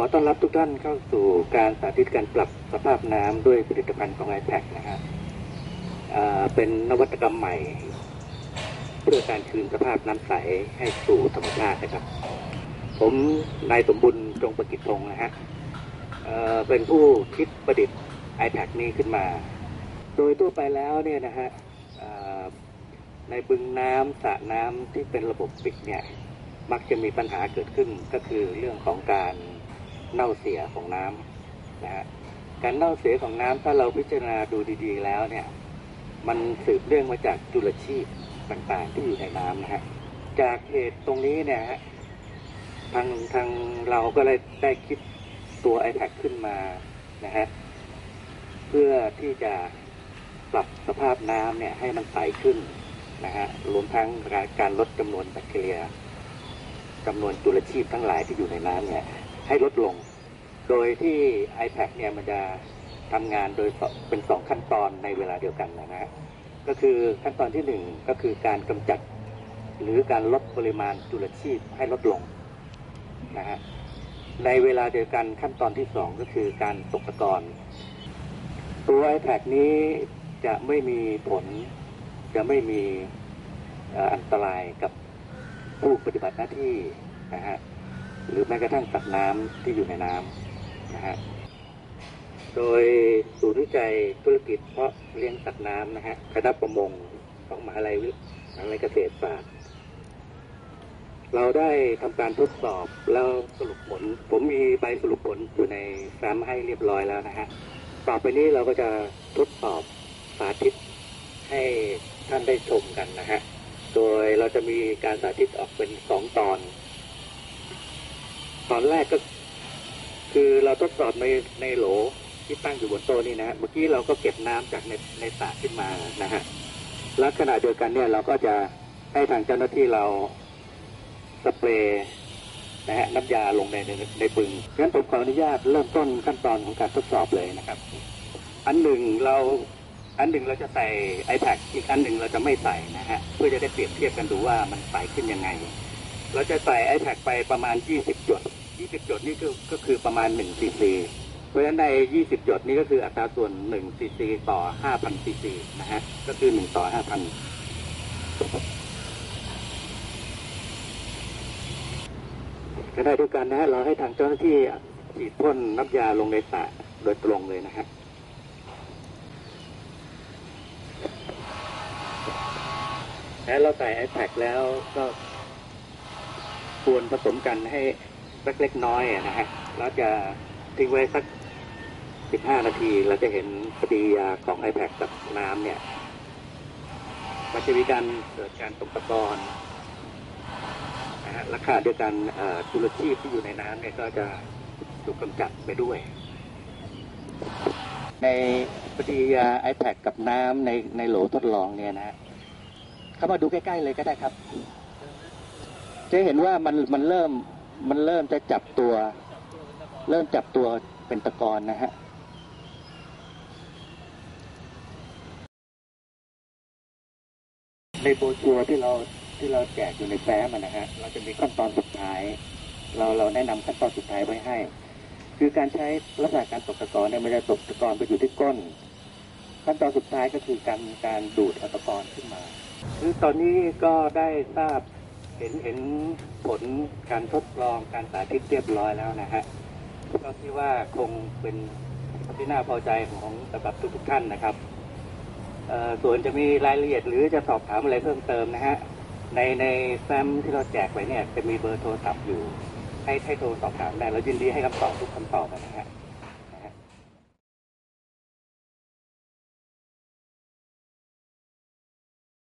ขอต้อนรับทุกท่านเข้าสู่การสาธิตการปรับสภาพน้ำด้วยผลิตภัณฑ์ของ iPad นะครับเป็นนวัตกรรมใหม่ เพื่อการคืนสภาพน้ำใสให้สู่ธรรมชาตินะครับ ผมนายสมบุญจงประกิจพงศ์นะฮะเเป็นผู้คิดประดิษฐ์ iPad นี้ขึ้นมา โดยทั่วไปแล้วเนี่ยนะฮะในบึงน้ำสระน้ำที่เป็นระบบปิดเนี่ย มักจะมีปัญหาเกิดขึ้นก็คือเรื่องของการ เน่าเสียของน้ำนะฮะการเน่าเสียของน้ำถ้าเราพิจารณาดูดีๆแล้วเนี่ย มันสืบเรื่องมาจากจุลชีพต่างๆที่อยู่ในน้ำนะฮะจากเหตุตรงนี้เนี่ยฮะทางทางเราก็เลยได้คิดตัว iPad ขึ้นมานะฮะเพื่อที่จะปรับสภาพน้ำเนี่ยให้มันใสขึ้นนะฮะรวมทั้งการลดจำนวนแบคทีเรียจำนวนจุลชีพทั้งหลายที่อยู่ในน้ำเนี่ย ให้ลดลง โดยที่ iPad เนี่ยมันจะทำงานโดยเป็นสองขั้นตอนในเวลาเดียวกันนะฮะก็คือขั้นตอนที่หนึ่งก็คือการกำจัด หรือการลดปริมาณจุลชีพให้ลดลงนะฮะในเวลาเดียวกันขั้นตอนที่สองก็คือการตกตะกอนตัว iPad นี้จะไม่มีผล จะไม่มีอันตรายกับผู้ปฏิบัติหน้าที่นะฮะ หรือแม้กระทั่งสัตว์น้ำที่อยู่ในน้ำนะฮะโดยศูนย์วิจัยธุรกิจเพาะเลี้ยงสัตว์น้ำนะฮะคณะประมงของมหาลัยวิมหาลัยเกษตรศาสตร์เราได้ทำการทดสอบแล้วสรุปผล ผมมีใบสรุปผลอยู่ในแฟ้มให้เรียบร้อยแล้วนะฮะต่อไปนี้เราก็จะทดสอบสาธิตให้ท่านได้ชมกันนะฮะ โดยเราจะมีการสาธิตออกเป็นสองตอน ตอนแรกก็ คือเราทดสอบในในโหลที่ตั้งอยู่บนโต๊ะนี่นะฮะเมื่อกี้เราก็เก็บน้ำจากในในสระขึ้นมานะฮะและขณะเดียวกันเนี่ยเราก็จะให้ทางเจ้าหน้าที่เราสเปรย์นะฮะน้ำยาลงในในในบึงงั้นผมขออนุญาตเริ่มต้นขั้นตอนของการทดสอบเลยนะครับ อันหนึ่งเราอันหนึ่งเราจะใส่ iPad อีกอันหนึ่งเราจะไม่ใส่นะฮะเพื่อจะได้เปรียบเทียบกันดูว่ามันใสขึ้นยังไง เราจะใส่ iPad ไปประมาณ 20หยด 20 หยดนี่ก็ก็คือประมาณ1 cc เพราะฉะนั้นใน 20 หยดนี่ก็คืออัตราส่วน1 cc ต่อ 5,000 cc นะฮะ ก็คือ 1 ต่อ 5,000ขณะเดียวกันนะฮะเราให้ทางเจ้าหน้าที่ฉีดพ่นน้ำยาลงในสระโดยตรงเลยนะฮะแล้วเราใส่ iPad แล้วก็ควรผสมกันให้ สักเล็กน้อยนะฮะแล้วจะทิ้งไว้สัก 15 นาที เราจะเห็นปฏิกิริยาของ iPad กับน้ำเนี่ยมันจะมีการเกิดการตกตะกอนนะฮะราคาเดียวกันเอ่อจุลชีพที่อยู่ในน้ำเนี่ยก็จะถูกกำจัดไปด้วย ในปฏิกิริยา iPad กับน้ำในในโหลทดลองเนี่ยนะฮะเข้ามาดูใกล้ ๆ เลยก็ได้ครับ จะเห็นว่ามันมันเริ่ม มันเริ่มจะจับตัว เริ่มจับตัวเป็นตะกอนนะฮะในโบรชัวที่เราที่เราแจกอยู่ในแฟ้มอะนะฮะเราจะมีขั้นตอนสุดท้าย เราเราแนะนำขั้นตอนสุดท้ายไว้ให้ คือการใช้ลักษณะการตกตะกอนเนี่ยมันจะตกตะกอนไปอยู่ที่ก้น ขั้นตอนสุดท้ายก็คือการการดูดตะกอนขึ้นมา คือตอนนี้ก็ได้ทราบ เห็นเห็นผลการทดลองการสาธิตเรียบร้อยแล้วนะฮะก็คิดว่าคงเป็นที่น่าพอใจของสำหรับทุกทุกๆท่านนะครับส่วนจะมีรายละเอียดหรือจะสอบถามอะไรเพิ่มเติมนะฮะในในแฟ้มที่เราแจกไปเนี่ยจะมีเบอร์โทรศัพท์อยู่ ให้ให้โทรสอบถามได้แล้วยินดีให้คำตอบทุกคำตอบนะฮะ